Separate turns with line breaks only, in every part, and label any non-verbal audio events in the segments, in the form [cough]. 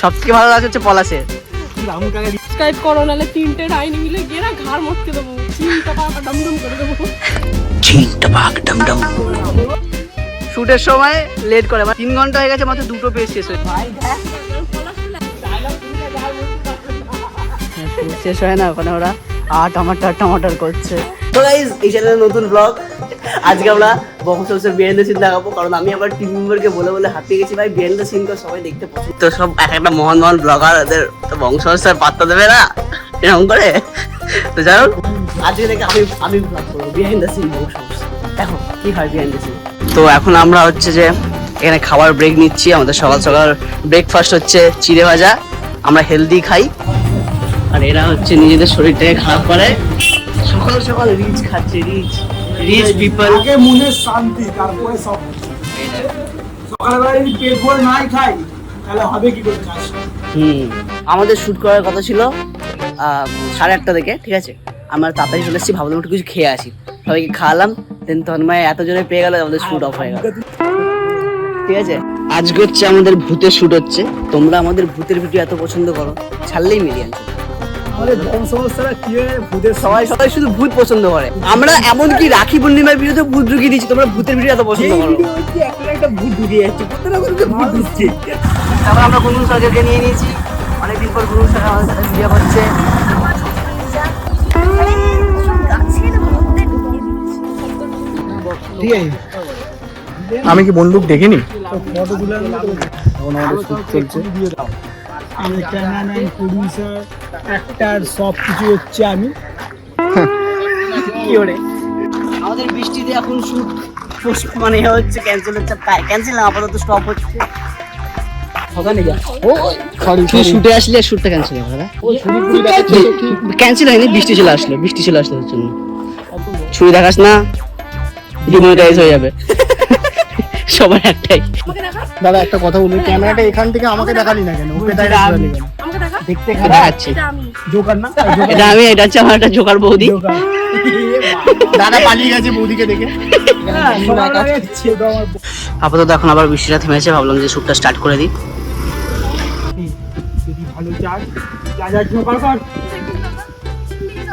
সব থেকে ভালো লাগছে হচ্ছে পলাশের
সাবস্ক্রাইব করো নাহলে তিনটে ডাইনি মিলে গিয়ে না ঘাড় মটকে দেবো। চিন্তা পাকা ডমডম করে দেবো।
শুটের সময় লেট করে মানে তিন ঘণ্টা হয়ে গেছে মাত্র দুটো পেজ শেষ হয়েছে। শেষ হয় না ওখানে ওরা। আ টমাটার টমাটার করছে। তো গাইজ এই চ্যানেলের নতুন ব্লগ আজকে আমরা বংশের বিহাইন্ড সিন দেখাবো কারণ আমি আবার টিম মেম্বারকে বলে বলে হাঁপিয়ে গেছি ভাই। বিহাইন্ড সিন তো সবাই দেখতে পছন্দ তো সব এক একটা মহান মহান ব্লগার ওদের তো বংশস্যার পাত্তা দেবে না। এরকম করে। তো যাই হোক। আজকে থেকে আমি আমি ব্লগ করব। বিহাইন্ড দ্য সিন বংশস্যার দেখো কি হয় বিহাইন্ড দ্য সিন তো এখন আমরা হচ্ছে যে এখানে খাবার ব্রেক নিচ্ছি। আমাদের সকাল সকাল ব্রেকফাস্ট হচ্ছে চিড়ে ভাজা। আমরা হেলদি খাই। আর এরা হচ্ছে নিজেদের শরীরটাকে খারাপ করে সকাল সকাল রিচ খাচ্ছে রিচ রিচ পিপল
আগে মনের শান্তি তারপরে সব। সকালবেলা যদি পেট ভরে নাই খাই তাহলে হবে কি করে কাজ?
হুম আমাদের শুট করার কথা ছিল সাড়ে আটটা থেকে ঠিক আছে? আমরা তাড়াতাড়ি চলে এসেছি ভাবলাম একটু কিছু খেয়ে আসি। সবাইকে খাওয়ালাম দেন তন্ময় এত জোরে পেয়ে গেল আমাদের শুট অফ হয়ে গেল। ঠিক আছে? আজকে হচ্ছে আমাদের ভূতের শুট হচ্ছে। তোমরা আমাদের ভূতের ভিডিও এত পছন্দ করো ছাড়লেই মিলিয়ন।
আমাদের বংশ কি ভূতের
সবাই সবাই শুধু ভূত পছন্দ করে। আমরা এমনকি রাখি পূর্ণিমার ভিডিওতে ভূত ঢুকিয়ে দিচ্ছি তোমরা ভূতের ভিডিও এত পছন্দ করো।
একটা একটা ভূত ঢুকিয়ে যাচ্ছে কোথাও না কোথাও ভূত ঢুকছে।
তারপর আমরা গুরু সরকারকে নিয়ে নিয়েছি। অনেকদিন পর গুরু সরকার আমাদের সাথে ভিডিও করছে।
ঠিক আছে আমি কি বন্দুক দেখিনি? ফটোগুলো এখন আমাদের শুট চলছে। আমি ক্যামেরাম্যান প্রডিউসার অ্যাক্টার সব কিছু হচ্ছে আমি।
কি ওরে? আমাদের বৃষ্টিতে এখন শুট মানে হচ্ছে ক্যান্সেল হচ্ছে ক্যান্সেল না আপাতত স্টপ হচ্ছে। তুই শুটে আসলে শুটটা ক্যান্সেল হয়ে গেল ক্যান্সেল হয়নি বৃষ্টি চলে আসলো বৃষ্টি চলে আসলো ছুরি দেখাস না ডিমোনেটাইজ হয়ে যাবে। [laughs] সবার একটাই।
দাদা একটা কথা বলি ক্যামেরাটা এখান থেকে আমাকে দেখালি না কেন? ওকে দেখালি কেন
আমাকে দেখা?
দেখতে খারাপ।
দেখাচ্ছি।
আমি।
জোকার না?
এটা আমি। এটা হচ্ছে আমার একটা জোকার বৌদি।
দাদা পালিয়ে গেছে বৌদিকে দেখে।
আপাতত এখন আবার বৃষ্টিটা থেমেছে ভাবলাম যে শুটটা স্টার্ট করে দিই।
যদি ভালো চাস যা যা জোকার কর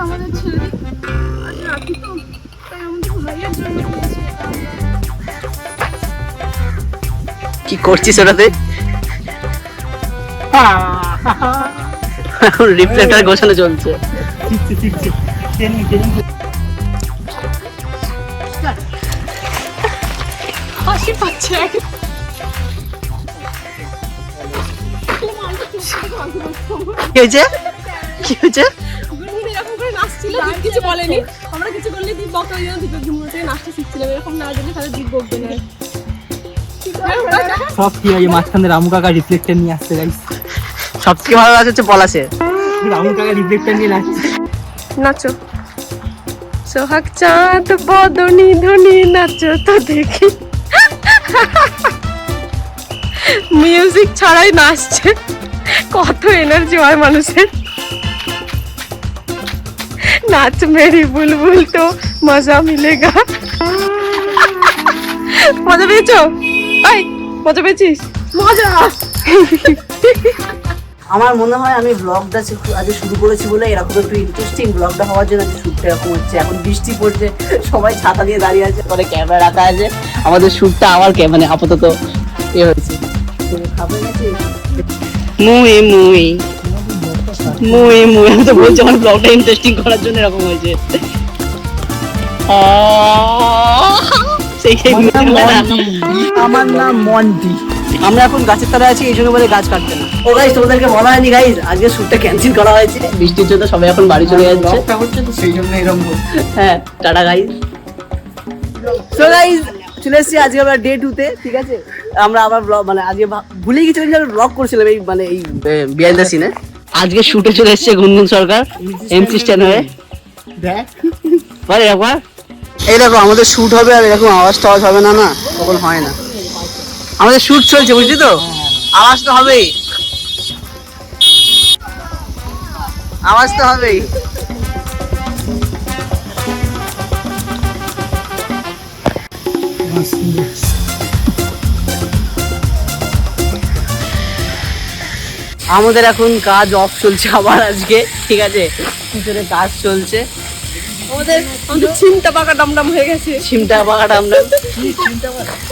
আমাদের। আজ রাখি তো। তাই আমাদের ভাইয়ের জন্য
কি করছিস ওটাতে? এখন রিফ্লেক্টর [laughs] গোছানো চলছে।
হাসি পাচ্ছে।
কি হয়েছে? কি
কিছু বলেনি। আমরা কিছু করলে দীপ বকা শিখছিলাম। এরকম না জানলে তাহলে দীপ বকবে না
সব ঠিক আছে মাঝখানে রামু কাকা রিফ্লেক্টর নিয়ে আসতে গাইস
সব থেকে ভালো লাগছে হচ্ছে পলাশের
রামু কাকা রিফ্লেক্টর নিয়ে নাচছে।
নাচো। সোহাগ চাঁদ বদনি ধনি নাচো তো দেখি। মিউজিক ছাড়াই নাচছে। কত এনার্জি হয় মানুষের। নাচ মেরি বুলবুল তো মজা মিলেগা। মজা পেয়েছ? এই মজা পেয়েছিস? মজা।
আমার মনে হয় আমি ব্লগটা আজ শুরু করেছি বলে এরকম একটু ইন্টারেস্টিং ব্লগটা হওয়ার জন্য শ্যুটটা এরকম হচ্ছে। এখন বৃষ্টি পড়ছে সবাই ছাতা দিয়ে দাঁড়িয়ে আছে পরে ক্যামেরা রাখা আছে। আমাদের শ্যুটটা আবার কে মানে আপাতত এ হয়েছে। তো খাবার গেছে মুই মুই। মুই মুই। আমি তো বলছি আমার ব্লগটা ইন্টারেস্টিং করার জন্য এরকম হয়েছে। আহ, সেই সেই
আমার নাম মন্টি।
আমরা এখন গাছের তলায় আছি এই জন্য বলে গাছ কাটতে না। ও গাইস তোমাদেরকে বলা হয়নি গাইস আজকে শ্যুটটা ক্যান্সেল করা হয়েছে। বৃষ্টির জন্য সবাই এখন বাড়ি চলে যাচ্ছে।
হচ্ছে তো সেই জন্য এরকম
হ্যাঁ টাটা গাইস সো গাইস চলে এসেছি আজকে আমরা ডে টু তে ঠিক আছে? আমরা আবার ব্লগ মানে আজকে ভুলে গেছিলাম যে ব্লগ করছিলাম এই মানে এই বিহাইন্ড দ্য সিনে আজকে শুটে চলে এসেছে গুনগুন সরকার এমসি স্ট্যান্ড হয়ে
দেখ।
পারে একবার দেখো, আমাদের শুট হবে আর এরকম আওয়াজ টাওয়াজ হবে না না, তখন হয় না। আমাদের শুট চলছে, বুঝলি তো? আওয়াজ তো হবেই। আওয়াজ তো হবেই। আমাদের এখন কাজ অফ চলছে আবার আজকে, ঠিক আছে? পিছনে কাজ চলছে।
ডামডাম হয়ে গেছে।
চিমটা পাকাটা আমরা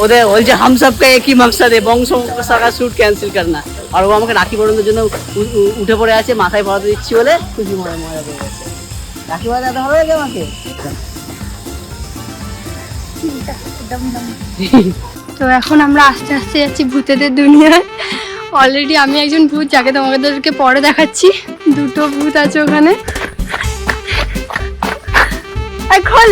ওদের বলছে হাম সব কা একই মাকসাদ है বংশ সাকা শুট ক্যান্সেল করনা। আর ও আমাকে রাখি পড়ানোর জন্য উঠে পড়ে আছে মাথায় পড়াতে দিচ্ছি বলে খুশি মজা গেছে। রাখি আমাকে?
তো এখন আমরা আস্তে আস্তে যাচ্ছি ভূতেদের দুনিয়ায়। অলরেডি আমি একজন ভূত যাকে তোমাদেরকে পরে দেখাচ্ছি। দুটো ভূত আছে ওখানে। এখন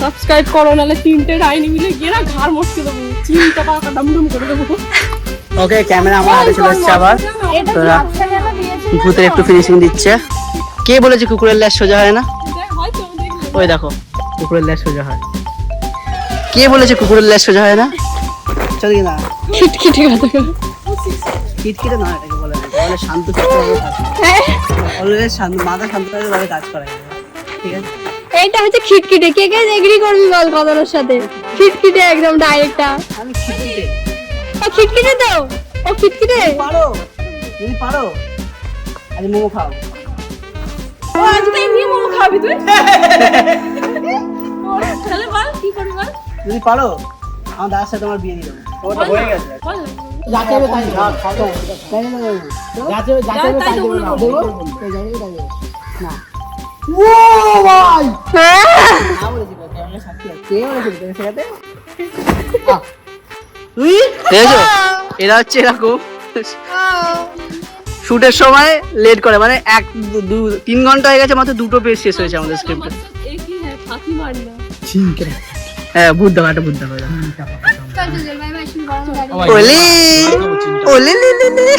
সাবস্ক্রাইব করো নাহলে তিনটে ডাইনি মিলে গিয়ে না ঘাড় মটকে দেবো। চিন্তা পাকা ডামডাম করে দেবো।
ওকে ক্যামেরা আমার হাতে চলে এসছে আবার। তোরা ভূতের একটু ফিনিশিং দিচ্ছে। কে বলেছে কুকুরের ল্যাস সোজা হয় না? ওই দেখো কুকুরের ল্যাস সোজা হয়। কে বলেছে কুকুরের ল্যাস সোজা হয় না? চল কি না
খিটখিটে কথা বলে।
খিটখিটে না এটাকে বলে না। বলে শান্ত অলওয়েজ শান্ত মাথা শান্ত থাকলে তবে কাজ করা ঠিক আছে?
এইটা হচ্ছে খিটখিটে। কে কে এগ্রি করবি বল কথাটার সাথে? খিটখিটে একদম ডাইরেক্টটা
আমি খিটখিটে।
ও খিটখিটে তো? ও খিটখিটে?
পারো। যদি পারো। আজ মোমো খাও।
ও, আজকে এমনি মোমো খাবি তুই। [laughs] তাহলে বল কি করবি বল?
যদি পারো। আমার দাদার সাথে আমার বিয়ে দিয়ে দেবো ওটা হয়ে গেছে। যাতে হবে তাই তাই দেবো যাতে হবে যাতে হবে
তাই
তাই
দেবো
দেবো
না।
দেবো তাই যাতে তাই দেবো না ও ভাই না। বলেছি তো, ক্যামেরা সাক্ষী আছে। কে বলেছিল? তোকে শেখাতে? তুই দেখেছ এরা হচ্ছে এরকম শুটের সময় লেট করে মানে এক দু- তিন ঘণ্টা হয়ে গেছে মাত্র দুটো পেজ শেষ হয়েছে আমাদের স্ক্রিপ্টে
হ্যাঁ
হ্যাঁ বুদ্ধ কাটা বুদ্ধ কাটা
হ্যাঁ।
ওলে ওলে লে লে লে।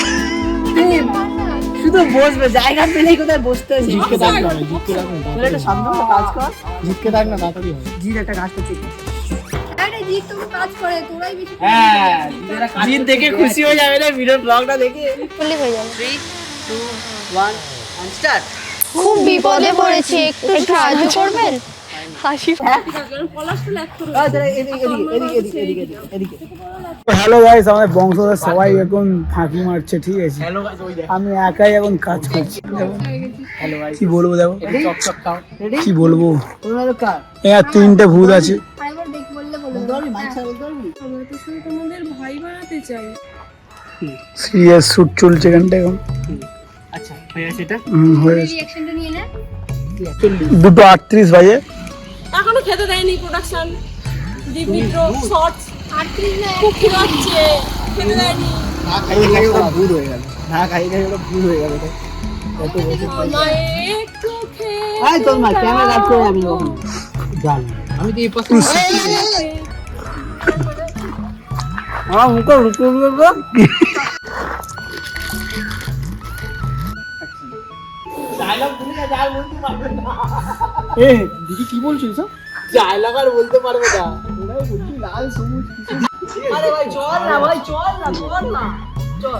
শুধু বসবে জায়গা পেলেই কোথায় বসতে হয়?
জিতকে থাক না জিতকে থাক না
তোর একটা শান্ত কাজ কর।
জিতকে থাক না তাড়াতাড়ি হবে।
জিৎ একটা কাজ করতে
আরে জিৎ তুমি কাজ করে তোরাই বেশি
জিৎ দেখে খুশি হয়ে যাবে না ভিডিও ব্লগটা দেখে।
হয়ে যাবে।
থ্রি টু ওয়ান স্টার্ট
খুব বিপদে পড়েছি একটু সাহায্য করবেন? হাসি
পলাশ তো ল্যাক করে
এদিকে এদিকে এদিকে এদিকে এদিকে এদিকে
হ্যালো গাইস আমাদের বংশধর সবাই এখন ফাঁকি মারছে ঠিক আছে? আমি একাই এখন কাজ করছি।
হ্যালো
কি বলব দেখো? কি বলব?
তোমরা
তিনটে ভূত আছে।
ভাই
সিরিয়াস শুট চলছে এখানটা এখন।
আচ্ছা হয়ে গেছে এটা?
হুম, হয়ে দুটো আটত্রিশ বাজে।
এখনও খেতে দেয়নি প্রোডাকশন দীপমিত্র শর্টস খুব খিলাচ্ছে খেতে দেয়নি।
না খাইয়ে খাইয়ে ওটা ভূত হয়ে গেল না খাইয়ে খাইয়ে ওটা ভূত হয়ে গেল বসে
আমায় একটু খেয়ে
আয় তোর মা ক্যামেরা কাট করে আমি কখন আমি তো এই পাশে আমার মুখে রুকু রুকু
এ দিদি কি বলছো এসব?
ডায়লগ আর বলতে পারবে না। আরে ভাই চল না ভাই চল না চল না। চল।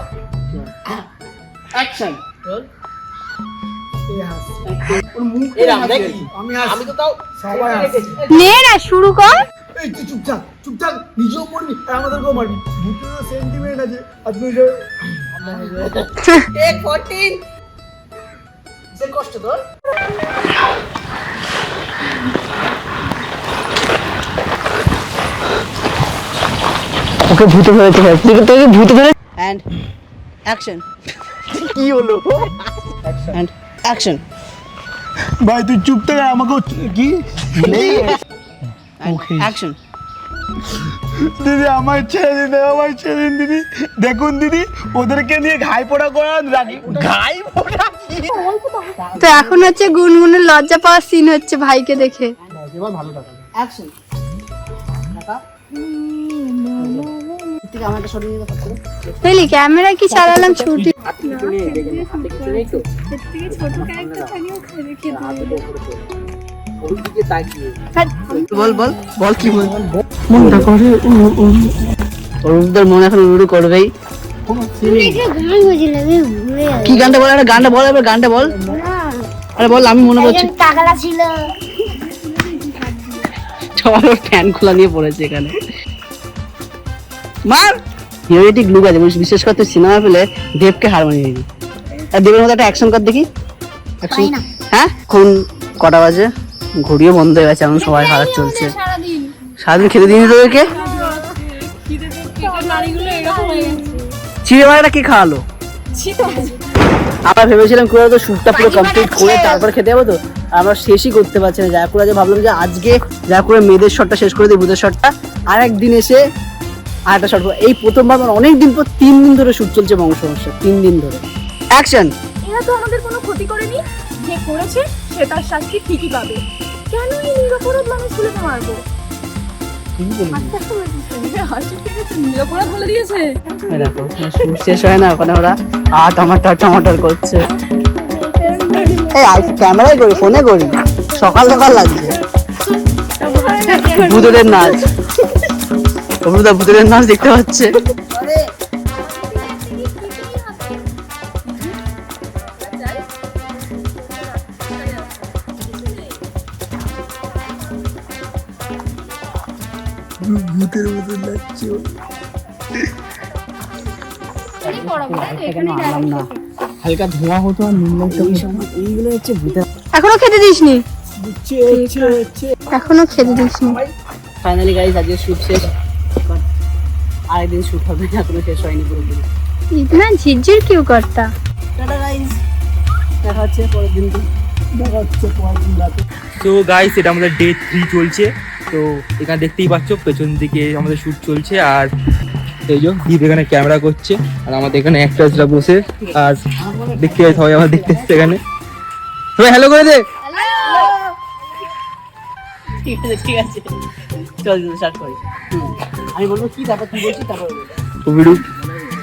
অ্যাকশন চল। আমি আমি তো তাও
নে না শুরু কর।
এই তুই চুপচাপ চুপচাপ নিজেও মরবি আর আমাদেরকেও মারবি। ভূতেরও সেন্টিমেন্ট আছে। আর তুই
14 সে কষ্ট তোর। ওকে ভূতে ধরেছে ভাই। তুই তোকে ভূতে ধরে এন্ড অ্যাকশন কি হলো? এন্ড অ্যাকশন
ভাই তুই চুপ থেকে আমাকেও কি?
অ্যাকশন
দিদি আমার ছেড়ে দিন আমার ছেড়ে দিন দিদি। দেখুন দিদি ওদেরকে নিয়ে ঘাই পোড়া করান রাখি। ঘাই পোড়া
তো এখন হচ্ছে গুনগুনের লজ্জা পাওয়ার সিন হচ্ছে ভাইকে দেখে।
এবার ভালো টাকা
অ্যাকশন
ক্যামেরা কি চালালাম ছুটি?
বল বল বল কি বল? মনটা করে অরুণদের মনে এখন উড়ু করবেই। কি গানটা বল? একটা গানটা বল এবার গানটা বল। আরে বল আমি মনে করছি
টাকলা ছিল
সবার ফ্যান খোলা নিয়ে পড়েছে এখানে। মার! হিরোইটিক লুক আছে বিশেষ করে সিনেমা পেলে দেবকে হার মানিয়ে দিবি। আর দেবের মধ্যে একটা অ্যাকশন কর দেখি। হ্যাঁ? কোন কটা বাজে? ঘড়িও বন্ধ হয়ে গেছে এখন সবাই খারাপ চলছে।
সারাদিন।
খেতে দিন তোদেরকে? চিড়ে মারাটা কি খাওয়ালো? আমরা ভেবেছিলাম করে তো শ্যুটটা পুরো কমপ্লিট করে তারপর খেতে যাব তো। আমরা শেষই করতে পারছি না। যার করে ভাবলাম যে আজকে যার করে মেয়েদের শটটা শেষ করে দিই বুধের শটটা আর একদিন এসে আর একটা শট এই প্রথমবার মানে অনেক দিন পর তিন দিন ধরে শুট চলছে বংশ বংশ তিন দিন ধরে। অ্যাকশন
এরা তো আমাদের কোনো ক্ষতি করেনি। যে করেছে সে তার শাস্তি ঠিকই পাবে। কেন এই নিরপরাধ মানুষ গুলোকে মারবো হাসি নিরপরাধ বলে দিয়েছে।
শেষ হয় না ওখানে ওরা আর টমাটার টমাটার করছে। এই ক্যামেরায় করি ফোনে করি। সকাল সকাল লাগছে। নাচ। [laughs] অমৃতা নাচ দেখতে পাচ্ছে।
ভূতের মতো লাগছে। হালকা ধোঁয়া হতো আর নুন লঙ্কা
এইগুলো হচ্ছে ভূতের
এখনও খেতে দিসনি?
হচ্ছে হচ্ছে হচ্ছে
এখনও খেতে দিসনি।
ফাইনালি গাইজ আজকে শুট শেষ। But আরেকদিন শুট হবে এখনও শেষ হয়নি পুরোপুরি।
ইতনা ঝিরঝির কিউ করতা।
টাটা গাইজ দেখা হচ্ছে পরের দিন
তো গাইস এটা আমাদের ডে থ্রি চলছে। তো এখানে দেখতেই পাচ্ছ, পেছন দিকে আমাদের শ্যুট চলছে, আর এই যে দীপ এখানে ক্যামেরা করছে, আর আমাদের এখানে অ্যাক্টার্সরা বসে, আর দেখতে সবাই আমার দেখতে এসছে এখানে। সবাই হ্যালো করে দে।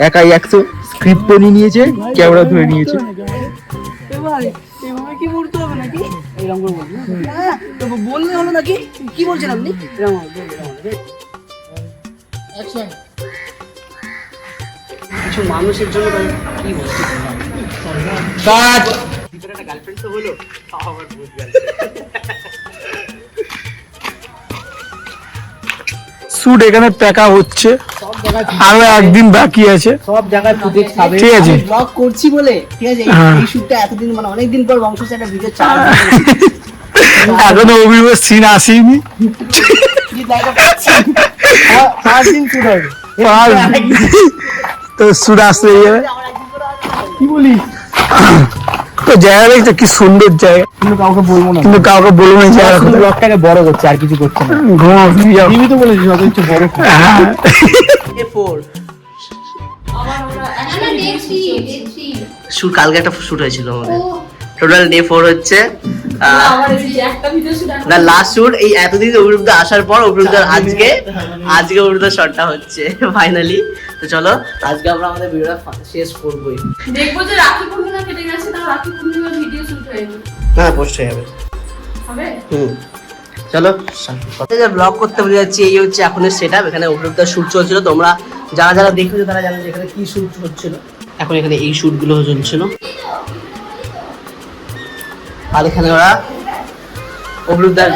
একাই একশো স্ক্রিপ্ট নিয়ে নিয়েছে ক্যামেরা ধরে নিয়েছে।
কি বলতে হবে নাকি? এরকম করে বলবি তো বললে হলো নাকি? কি বলছেন আপনি? এরকম আচ্ছা কিছু মানুষের জন্য কি বলছি
কাট।
ভিতরে একটা গার্লফ্রেন্ড তো হলো আবার
শুট এখানে প্যাকা হচ্ছে। আরও একদিন বাকি আছে।
সব জায়গায় ফুটেজ পাবে।
ঠিক আছে।
ব্লগ করছি বলে ঠিক আছে? এই-
হ্যাঁ।
শুটটা এতদিন মানে অনেকদিন পর বংশ একটা ভিডিও চার
এখনও অভিনয় সিন আসেনি।
পাঁচ দিন শুট হবে।
তো শুট আসতে কি বলিস? [laughs] তো জায়গা দেখছ কি সুন্দর জায়গা।
কিন্তু কাউকে বলব না।
কিন্তু কাউকে বলব না জায়গা। কোথায়।
ব্লগটাকে বড় করছে আর কিছু করছে না।
ঘুমাও তুমি যাও।
তুমি তো বলেছিস অত কিছু বড়
হ্যাঁ।
শুট কালকে একটা শুট হয়েছিল আমাদের। টোটাল ডে ফোর হচ্ছে
আমার এই যে একটা ভিডিও শুট
না লাস্ট শুট এই এতদিন অভিরুদ্ধ আসার পর অভিরুদ্ধ আজকে আজকে অভিরুদ্ধ শটটা হচ্ছে ফাইনালি তো চলো আজকে আমরা আমাদের ভিডিওটা শেষ করবোই।
দেখব যে রাখি পূর্ণিমা কেটে গেছে তাও রাখি পূর্ণিমার ভিডিও শুট হয়নি
হ্যাঁ পোস্ট হয়ে যাবে।
হবে?
হুম। চলো ব্লগ করতে বলে যাচ্ছি এই হচ্ছে এখনের সেট আপ এখানে চলছিল। তোমরা যারা যারা দেখেছ তারা জানো যে এখানে কি শুট হচ্ছিল। এখন এখানে এই চলছিল। আর এখানে ওরা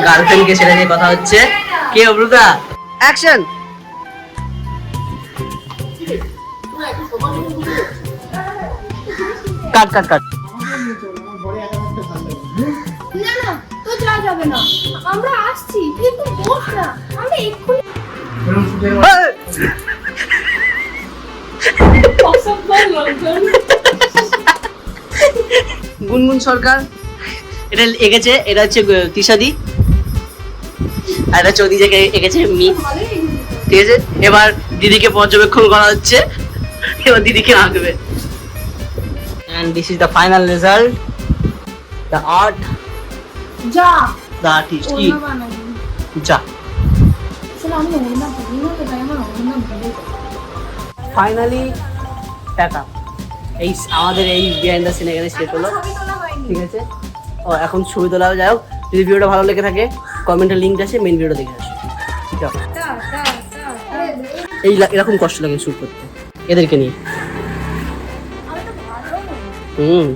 গার্লফ্রেন্ডকে নিয়ে কথা হচ্ছে। কে অবরুদ্ধা? Action cut cut cut.
না না তো যাওয়া যাবে না। আমরা আসছি একটু বস না। আমরা এক্ষুনি
গুনগুন সরকার এটা এঁকেছে এটা হচ্ছে তিশাদি। আর এটা চৌদি থেকে এঁকেছে মি। ঠিক আছে? এবার দিদিকে পর্যবেক্ষণ করা হচ্ছে। এবার দিদিকে আঁকবে।
বানাবো।
যা।
আসলে আমি ওড়না পরি না তো তাই আমার ওড়না ভুলে যায়।
ফাইনালি টাকা এই আমাদের এই বিহাইন্ড দ্য সিন এখানে শেষ হলো। ঠিক আছে? ও এখন ছবি তোলা যাই হোক। যদি ভিডিওটা ভালো লেগে থাকে কমেন্টের লিঙ্ক আছে মেন ভিডিও দেখে আসো। এই এরকম কষ্ট লাগে শুট করতে। এদেরকে নিয়ে। হুম